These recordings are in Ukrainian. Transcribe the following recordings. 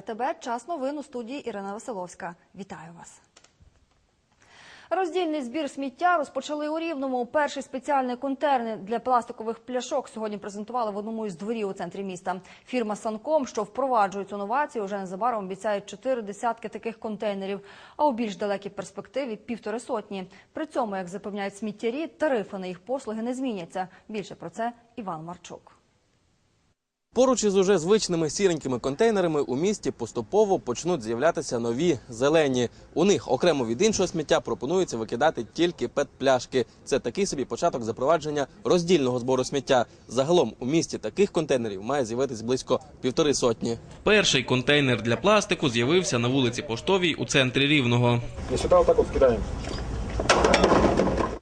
РТБ час новин у студії Ірина Василовська. Вітаю вас. Роздільний збір сміття розпочали у Рівному. Перший спеціальний контейнер для пластикових пляшок сьогодні презентували в одному із дворів у центрі міста. Фірма Санком, що впроваджує цю новацію, вже незабаром обіцяють чотири десятки таких контейнерів, а у більш далекій перспективі півтори сотні. При цьому, як запевняють сміттярі, тарифи на їх послуги не зміняться. Більше про це Іван Марчук. Поруч із уже звичними сіренькими контейнерами у місті поступово почнуть з'являтися нові зелені. У них окремо від іншого сміття пропонується викидати тільки пет-пляшки. Це такий собі початок запровадження роздільного збору сміття. Загалом у місті таких контейнерів має з'явитись близько півтори сотні. Перший контейнер для пластику з'явився на вулиці Поштовій у центрі Рівного. И сюда вот так вот кидаем.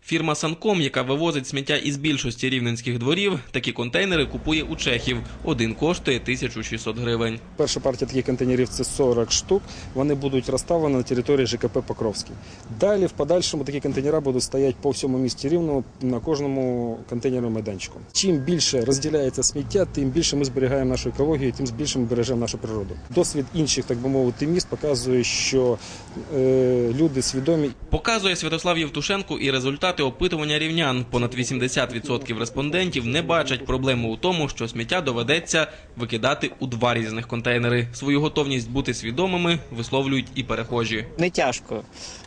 Фірма Санком, яка вивозить сміття із більшості рівненських дворів, такі контейнери купує у чехів. Один коштує 1600 гривень. Перша партія таких контейнерів це 40 штук. Вони будуть розставлені на території ЖКП Покровський. Далі в подальшому такі контейнери будуть стояти по всьому місті Рівному на кожному контейнерному майданчику. Чим більше розділяється сміття, тим більше ми зберігаємо нашу екологію, тим більше ми бережемо нашу природу. Досвід інших, так би мовити, міст показує, що е, люди свідомі Показує Святослав Євтушенко і результати опитування рівнян. Понад 80% респондентів не бачать проблеми у тому, що сміття доведеться викидати у два різних контейнери. Свою готовність бути свідомими висловлюють і перехожі. Не тяжко,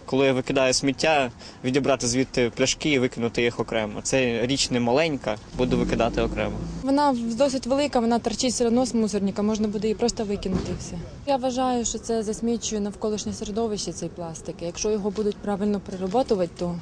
коли я викидаю сміття, відібрати звідти пляшки і викинути їх окремо. Це річ не маленька, буду викидати окремо. Вона досить велика, вона торчить все одно з мусорника, можна буде її просто викинути все. Я вважаю, що це засмічує навколишнє середовище цей пластик. Якщо його будуть правильно перероботувати, то,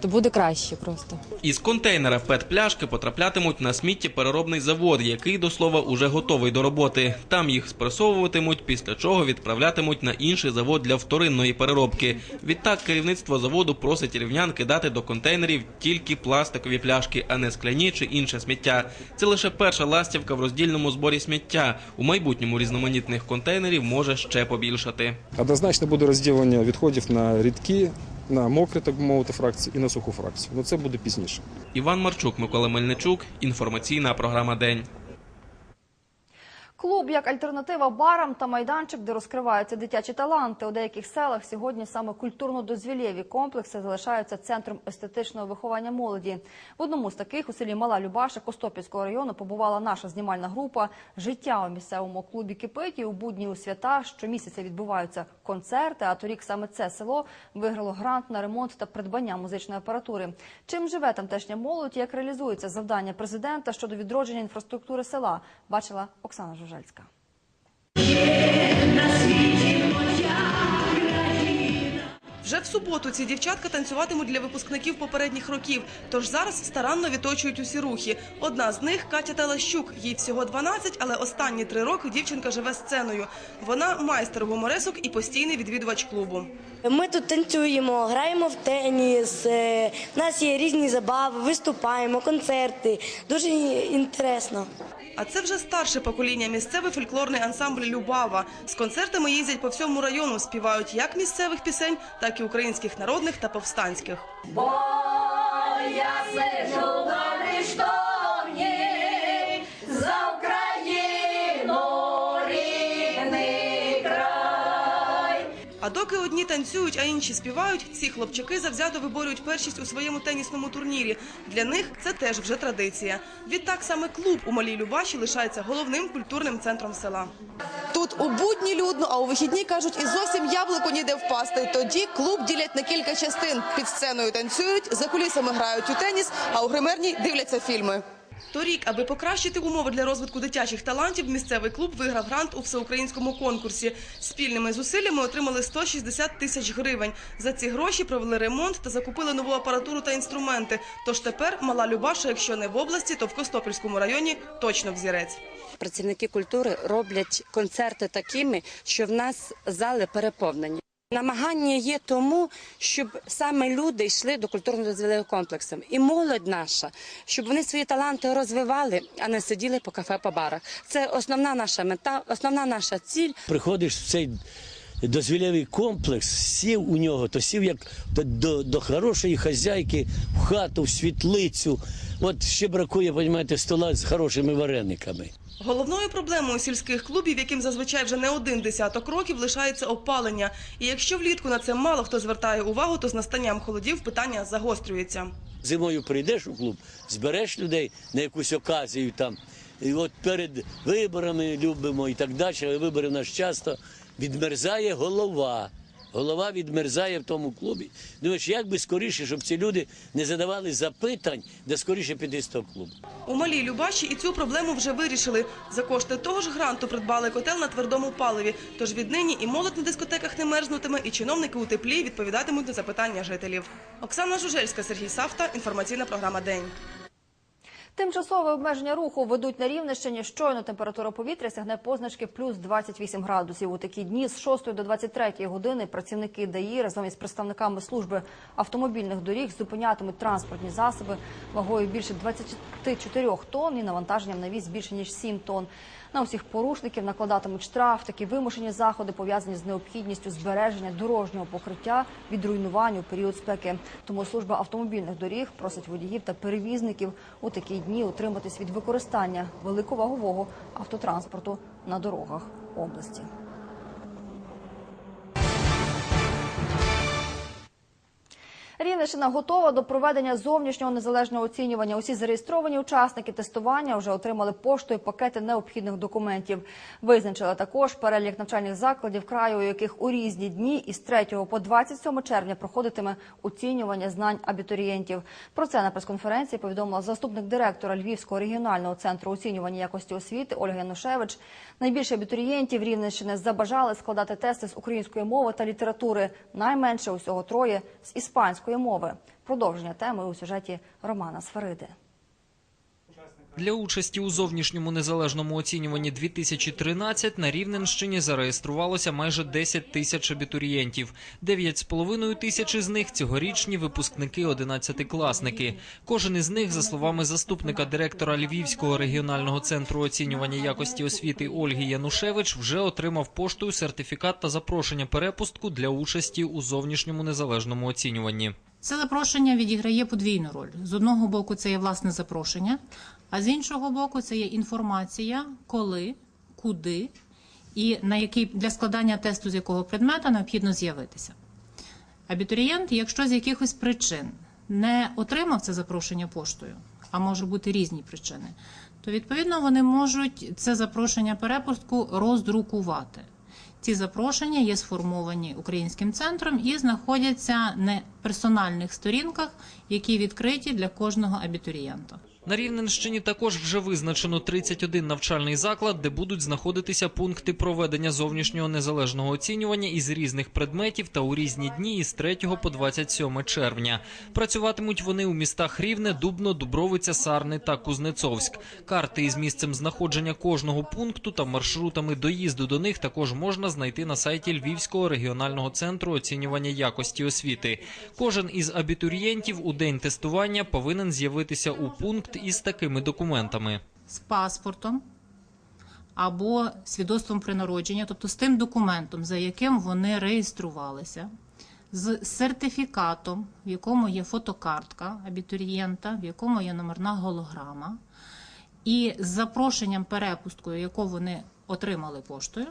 то буде краще просто. Із контейнера пет-пляшки потраплятимуть на сміттєпереробний завод, який, до слова, уже готовий до роботи. Там їх спресовуватимуть, після чого відправлятимуть на інший завод для вторинної переробки. Відтак керівництво заводу просить рівнян кидати до контейнерів тільки пластикові пляшки, а не скляні чи інше сміття. Це лише перша ластівка в роздільному зборі сміття. У майбутньому різноманітних контейнерів може ще побільшати. однозначно буде розділення відходів на рідкі, на мокрі, так би мовити, фракції і на суху фракцію. Ну це буде пізніше. Іван Марчук, Микола Мельничук. Інформаційна програма День. Клуб як альтернатива барам та майданчик, де розкриваються дитячі таланти. У деяких селах сьогодні саме культурно-дозвілєві комплекси залишаються центром естетичного виховання молоді. В одному з таких у селі Мала Любаша Костопільського району побувала наша знімальна група. Життя у місцевому клубі кипить і у будні у свята щомісяця відбуваються концерти. А торік саме це село виграло грант на ремонт та придбання музичної апаратури. Чим живе тамтешня молодь, як реалізується завдання президента щодо відродження інфраструктури села, бачила Оксана Жужельська. Вже в суботу ці дівчатка танцюватимуть для випускників попередніх років, тож зараз старанно відточують усі рухи. Одна з них Катя Талащук. Їй всього 12, але останні три роки дівчинка живе сценою. Вона майстер гуморесок і постійний відвідувач клубу. Ми тут танцюємо, граємо в теніс. У нас є різні забави, виступаємо, концерти. Дуже інтересно. А це вже старше покоління місцевий фольклорний ансамбль Любава. З концертами їздять по всьому району, співають як місцевих пісень, так і українських народних та повстанських. А танцюють, а інші співають, ці хлопчаки завзято виборюють першість у своєму тенісному турнірі. Для них це теж вже традиція. Відтак саме клуб у Малій Любаші лишається головним культурним центром села. Тут у будні людно, а у вихідні кажуть, і зовсім яблуко ніде впасти. Тоді клуб ділять на кілька частин. Під сценою танцюють, за кулісами грають у теніс, а у гримерній дивляться фільми. Торік, аби покращити умови для розвитку дитячих талантів, місцевий клуб виграв грант у всеукраїнському конкурсі. Спільними зусиллями отримали 160 тисяч гривень. За ці гроші провели ремонт та закупили нову апаратуру та інструменти. Тож тепер мала Любаша, якщо не в області, то в Костопільському районі точно взірець. Працівники культури роблять концерти такими, що в нас зали переповнені. Намагання є тому, щоб саме люди йшли до культурно-дозвілевих комплексів. І молодь наша, щоб вони свої таланти розвивали, а не сиділи по кафе, по барах. Це основна наша мета, основна наша ціль. приходиш в цей дозвілєвий комплекс сів у нього, то сів як до, до, до хорошої хазяйки в хату, в світлицю. От ще бракує, розумієте, стола з хорошими варениками. Головною проблемою сільських клубів, яким зазвичай вже не один десяток років, лишається опалення. І якщо влітку на це мало хто звертає увагу, то з настанням холодів питання загострюється. Зимою прийдеш у клуб, збереш людей на якусь оказію там. І от перед виборами любимо і так далі, вибори в нас часто відмерзає голова. Голова відмерзає в тому клубі. Думаєш, як би скоріше, щоб ці люди не задавали запитань, де скоріше піти з того клубу. У малій Любаші і цю проблему вже вирішили. За кошти того ж гранту придбали котел на твердому паливі. Тож віднині і молодь на дискотеках не мерзнутиме, і чиновники у теплі відповідатимуть на запитання жителів. Оксана Жужельська, Сергій Савта. Інформаційна програма День. Тимчасове обмеження руху ведуть на Рівненщині. Щойно температура повітря сягне позначки плюс 28 градусів. У такі дні з 6 до 23 години працівники ДАІ разом із представниками служби автомобільних доріг зупинятимуть транспортні засоби вагою більше 24 тонн і навантаженням на віз більше ніж 7 тонн. На усіх порушників накладатимуть штраф. Такі вимушені заходи пов'язані з необхідністю збереження дорожнього покриття від руйнувань у період спеки. Тому служба автомобільних доріг просить водіїв та перевізників у такі дні утриматись від використання великовагового автотранспорту на дорогах області. Рівненщина готова до проведення зовнішнього незалежного оцінювання. Усі зареєстровані учасники тестування вже отримали поштою пакети необхідних документів. Визначили також перелік навчальних закладів краю, у яких у різні дні із 3 по 27 червня проходитиме оцінювання знань абітурієнтів. Про це на прес-конференції повідомила заступник директора Львівського регіонального центру оцінювання якості освіти Ольга Янушевич. Найбільше абітурієнтів Рівненщини забажали складати тести з української мови та літератури. Найменше усього троє з іспанської мови. Продовження теми у сюжеті Романа Сфериди. Для участі у зовнішньому незалежному оцінюванні 2013 на Рівненщині зареєструвалося майже 10 тисяч абітурієнтів. 9,5 тисяч із них цьогорічні випускники 11-класники. Кожен із них, за словами заступника директора Львівського регіонального центру оцінювання якості освіти Ольги Янушевич, вже отримав поштою сертифікат та запрошення перепустку для участі у зовнішньому незалежному оцінюванні. Це запрошення відіграє подвійну роль. З одного боку, це є власне запрошення, а з іншого боку, це є інформація, коли, куди і на який для складання тесту з якого предмета необхідно з'явитися. Абітурієнт, якщо з якихось причин не отримав це запрошення поштою, а може бути різні причини, то відповідно вони можуть це запрошення перепустку роздрукувати. Ці запрошення є сформовані українським центром і знаходяться на персональних сторінках, які відкриті для кожного абітурієнта. На Рівненщині також вже визначено 31 навчальний заклад, де будуть знаходитися пункти проведення зовнішнього незалежного оцінювання із різних предметів та у різні дні із 3 по 27 червня. Працюватимуть вони у містах Рівне, Дубно, Дубровиця, Сарни та Кузнецовськ. Карти із місцем знаходження кожного пункту та маршрутами доїзду до них також можна знайти на сайті Львівського регіонального центру оцінювання якості освіти. Кожен із абітурієнтів у день тестування повинен з'явитися у пункт із такими документами. з паспортом або свідоцтвом при народженні, тобто з тим документом, за яким вони реєструвалися, з сертифікатом, в якому є фотокартка абітурієнта, в якому є номерна голограма, і з запрошенням перепусткою, яку вони отримали поштою,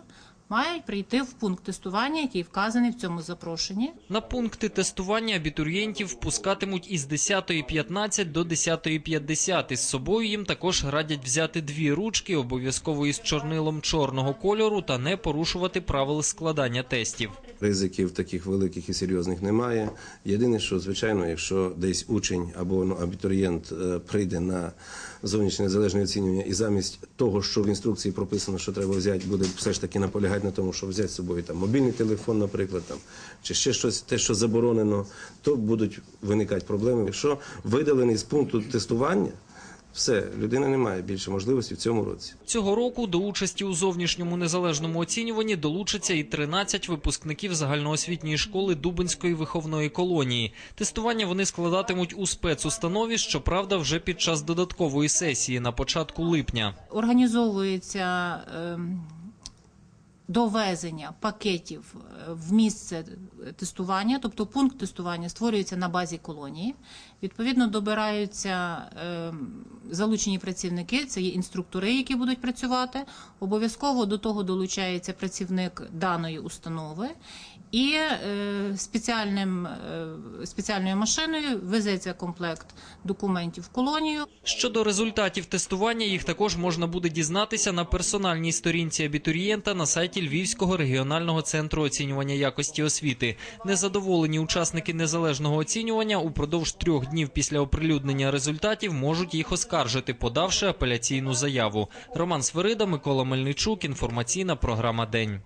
мають прийти в пункт тестування, який вказаний в цьому запрошенні. На пункти тестування абітурієнтів впускатимуть із 10.15 до 10.50. Із собою їм також радять взяти дві ручки, обов'язково із чорнилом чорного кольору, та не порушувати правил складання тестів. Ризиків таких великих і серйозних немає. Єдине, що звичайно, якщо десь учень або ну, абітурієнт е, прийде на зовнішнє незалежне оцінювання, і замість того, що в інструкції прописано, що треба взяти, буде все ж таки наполягати на тому, що взяти з собою там мобільний телефон, наприклад, там чи ще щось, те, що заборонено, то будуть виникати проблеми. Якщо видалений з пункту тестування, все, людина не має більше можливості в цьому році. Цього року до участі у зовнішньому незалежному оцінюванні долучаться і 13 випускників загальноосвітньої школи Дубинської виховної колонії. Тестування вони складатимуть у спецустанові, щоправда, вже під час додаткової сесії на початку липня. Організовується ем, довезення пакетів е, в місце тестування, тобто пункт тестування створюється на базі колонії. Відповідно, добираються е, залучені працівники, це є інструктори, які будуть працювати. Обов'язково до того долучається працівник даної установи. І е, спеціальним, е, спеціальною машиною везеться комплект документів в колонію. Щодо результатів тестування, їх також можна буде дізнатися на персональній сторінці абітурієнта на сайті Львівського регіонального центру оцінювання якості освіти. Незадоволені учасники незалежного оцінювання упродовж трьох днів після оприлюднення результатів можуть їх оскаржити, подавши апеляційну заяву. Роман Сверида, Микола Мельничук. Інформаційна програма День.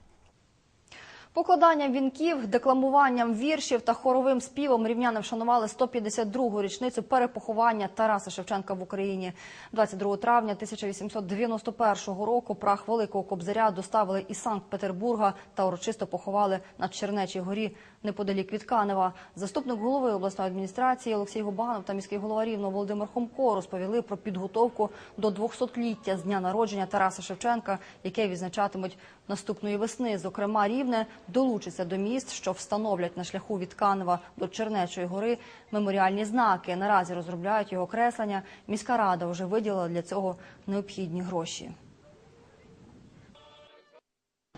Покладанням вінків, декламуванням віршів та хоровим співом рівняни вшанували 152-гу річницю перепоховання Тараса Шевченка в Україні. 22 травня 1891 року прах Великого Кобзаря доставили із Санкт-Петербурга та урочисто поховали на Чернечій горі неподалік від Канева. Заступник голови обласної адміністрації Олексій Губанов та міський голова Рівного Володимир Хомко розповіли про підготовку до 200-ліття з дня народження Тараса Шевченка, яке відзначатимуть наступної весни. Зокрема, Рівне долучиться до міст, що встановлять на шляху від Канева до Чернечої гори меморіальні знаки. Наразі розробляють його креслення. Міська рада вже виділила для цього необхідні гроші.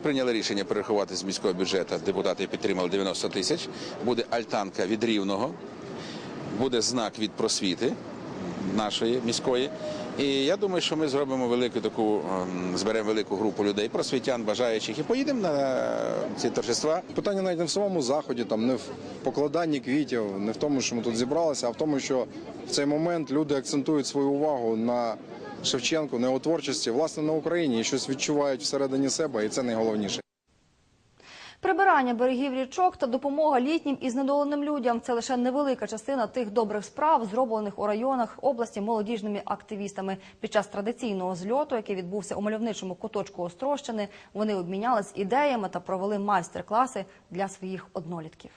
Прийняли рішення перерахувати з міського бюджету. Депутати підтримали 90 тисяч. Буде альтанка від рівного, буде знак від просвіти нашої міської. І я думаю, що ми зробимо велику таку, ем, зберемо велику групу людей, просвітян, бажаючих, і поїдемо на ці торжества. Питання навіть не в самому заході, там не в покладанні квітів, не в тому, що ми тут зібралися, а в тому, що в цей момент люди акцентують свою увагу на Шевченку, на його творчості, власне, на Україні і щось відчувають всередині себе, і це найголовніше. Прибирання берегів річок та допомога літнім і знедоленим людям це лише невелика частина тих добрих справ, зроблених у районах області молодіжними активістами. Під час традиційного зльоту, який відбувся у мальовничому куточку Острощини, вони обмінялись ідеями та провели майстер-класи для своїх однолітків.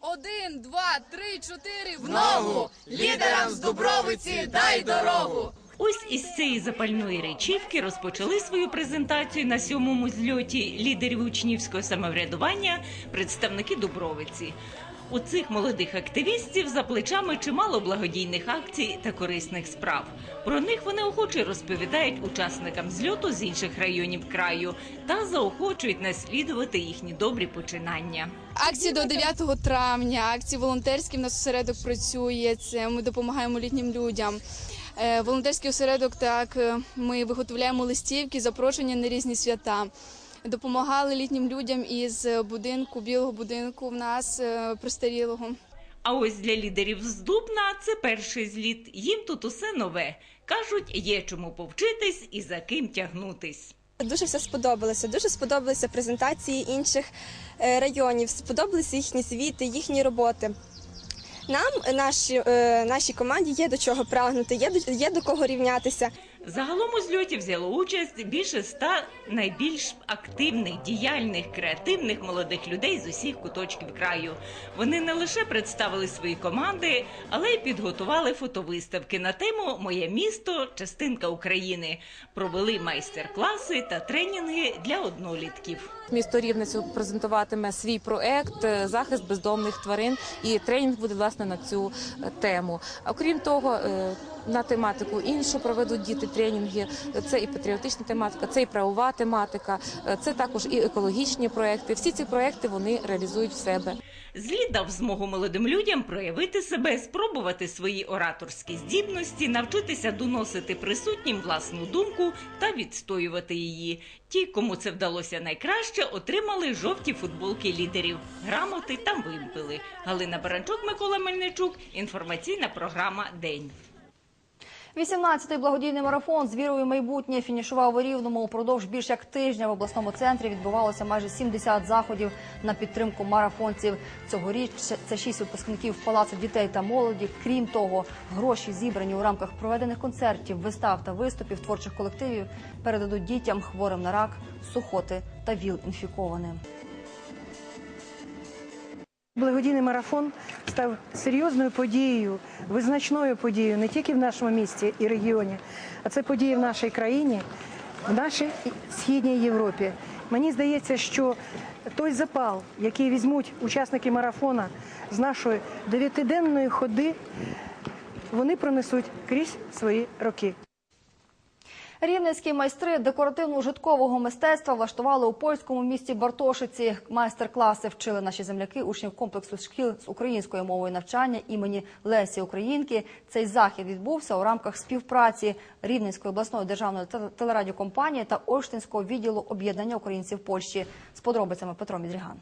Один, два, три, чотири, в ногу! Лідерам з Дубровиці дай дорогу! Ось із цієї запальної речівки розпочали свою презентацію на сьомому зльоті лідерів учнівського самоврядування представники Дубровиці. У цих молодих активістів за плечами чимало благодійних акцій та корисних справ. Про них вони охоче розповідають учасникам зльоту з інших районів краю та заохочують наслідувати їхні добрі починання. Акції до 9 травня, акції волонтерські в нас осередок працює. Ми допомагаємо літнім людям. Е, Волонтерський осередок так е, ми виготовляємо листівки, запрошення на різні свята. Допомагали літнім людям із будинку, білого будинку в нас е, престарілого. А ось для лідерів з Дубна це перший зліт. Їм тут усе нове. Кажуть, є чому повчитись і за ким тягнутись. Дуже все сподобалося. Дуже сподобалися презентації інших районів, сподобалися їхні звіти, їхні роботи. Нам, наші, е, нашій команді, є до чого прагнути, є до, є до кого рівнятися. Загалом у зльоті взяло участь більше ста найбільш активних, діяльних, креативних молодих людей з усіх куточків краю. Вони не лише представили свої команди, але й підготували фотовиставки на тему Моє місто частинка України. Провели майстер-класи та тренінги для однолітків. Місто Рівнецю презентуватиме свій проект е, захист бездомних тварин, і тренінг буде власне на цю е, тему. Окрім того, е, на тематику іншу проведуть діти тренінги. Це і патріотична тематика, це і правова тематика, е, це також і екологічні проекти. Всі ці проекти вони реалізують в себе. Зліт дав змогу молодим людям проявити себе, спробувати свої ораторські здібності, навчитися доносити присутнім власну думку та відстоювати її. Ті, кому це вдалося найкраще, отримали жовті футболки лідерів, грамоти та вимпели. Галина Баранчук, Микола Мельничук. Інформаційна програма День. 18-й благодійний марафон з вірою майбутнє фінішував у Рівному. Упродовж більш як тижня в обласному центрі відбувалося майже 70 заходів на підтримку марафонців. Цьогоріч це шість випускників Палацу дітей та молоді. Крім того, гроші зібрані у рамках проведених концертів, вистав та виступів творчих колективів передадуть дітям хворим на рак, сухоти та ВІЛ-інфікованим. Благодійний марафон став серйозною подією, визначною подією не тільки в нашому місті і регіоні, а це подія в нашій країні. в нашій східній Європі. Мені здається, що той запал, який візьмуть учасники марафона з нашої дев'ятиденної ходи, вони пронесуть крізь свої роки. Рівненські майстри декоративно-ужиткового мистецтва влаштували у польському місті Бартошиці. Майстер-класи вчили наші земляки, учнів комплексу шкіл з українською мовою навчання імені Лесі Українки. Цей захід відбувся у рамках співпраці Рівненської обласної державної теле- телерадіокомпанії та Ольштинського відділу об'єднання українців Польщі. З подробицями Петро Мідріган.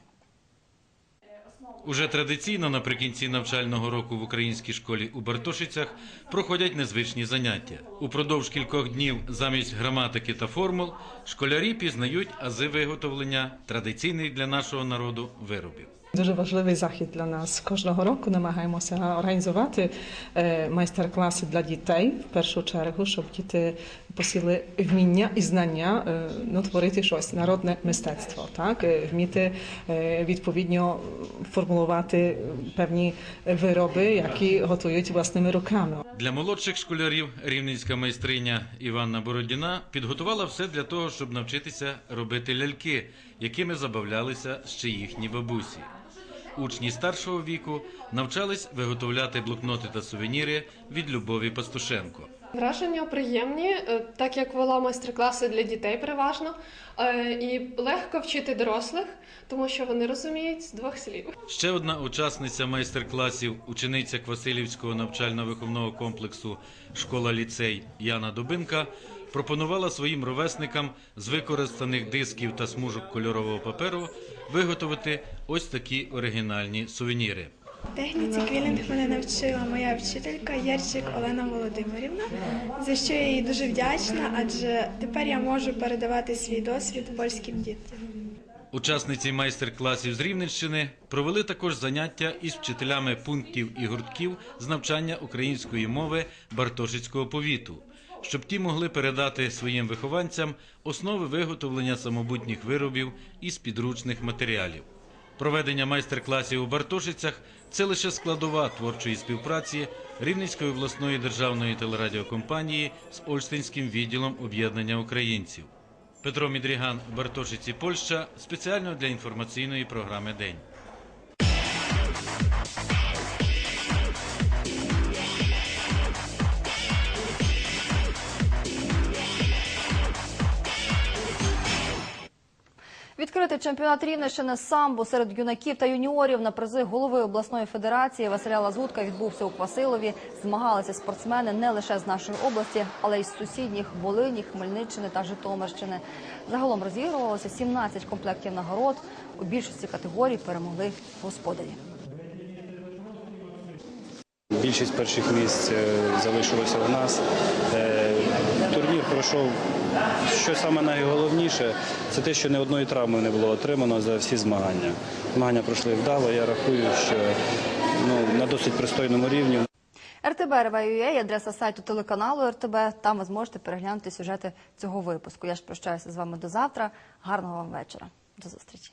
Уже традиційно наприкінці навчального року в українській школі у Бартошицях проходять незвичні заняття. Упродовж кількох днів замість граматики та формул школярі пізнають ази виготовлення традиційних для нашого народу виробів. Дуже важливий захід для нас. Кожного року намагаємося організувати е, майстер-класи для дітей в першу чергу, щоб діти посіли вміння і знання е, ну, творити щось народне мистецтво, так Е, вміти е, відповідно формулювати певні вироби, які готують власними руками. Для молодших школярів рівненська майстриня Іванна Бородіна підготувала все для того, щоб навчитися робити ляльки, якими забавлялися ще їхні бабусі. Учні старшого віку навчались виготовляти блокноти та сувеніри від Любові Пастушенко. Враження приємні, е, так як вела майстер-класи для дітей переважно, е, і легко вчити дорослих, тому що вони розуміють з двох слів. Ще одна учасниця майстер-класів, учениця Квасилівського навчально-виховного комплексу Школа ліцей Яна Дубинка пропонувала своїм ровесникам з використаних дисків та смужок кольорового паперу виготовити ось такі оригінальні сувеніри. Техніці квілінг мене навчила моя вчителька Єрчик Олена Володимирівна, за що я їй дуже вдячна, адже тепер я можу передавати свій досвід польським дітям. Учасниці майстер-класів з Рівненщини провели також заняття із вчителями пунктів і гуртків з навчання української мови Бартошицького повіту, щоб ті могли передати своїм вихованцям основи виготовлення самобутніх виробів із підручних матеріалів. Проведення майстер-класів у Бартошицях це лише складова творчої співпраці Рівненської обласної державної телерадіокомпанії з Ольстинським відділом об'єднання українців. Петро Мідріган, Бартошиці, Польща, спеціально для інформаційної програми День. Відкритий чемпіонат Рівненщини з самбо серед юнаків та юніорів на призи голови обласної федерації Василя Лазутка відбувся у Квасилові. Змагалися спортсмени не лише з нашої області, але й з сусідніх Волині, Хмельниччини та Житомирщини. Загалом розігрувалося 17 комплектів нагород. У більшості категорій перемогли господарі. Більшість перших місць е, залишилося у нас. Пройшов. Що саме найголовніше, це те, що ні одної травми не було отримано за всі змагання. Змагання пройшли вдало. Я рахую, що ну, на досить пристойному рівні. РТБ РВ.ua – адреса сайту телеканалу РТБ. Там ви зможете переглянути сюжети цього випуску. Я ж прощаюся з вами до завтра. Гарного вам вечора. До зустрічі.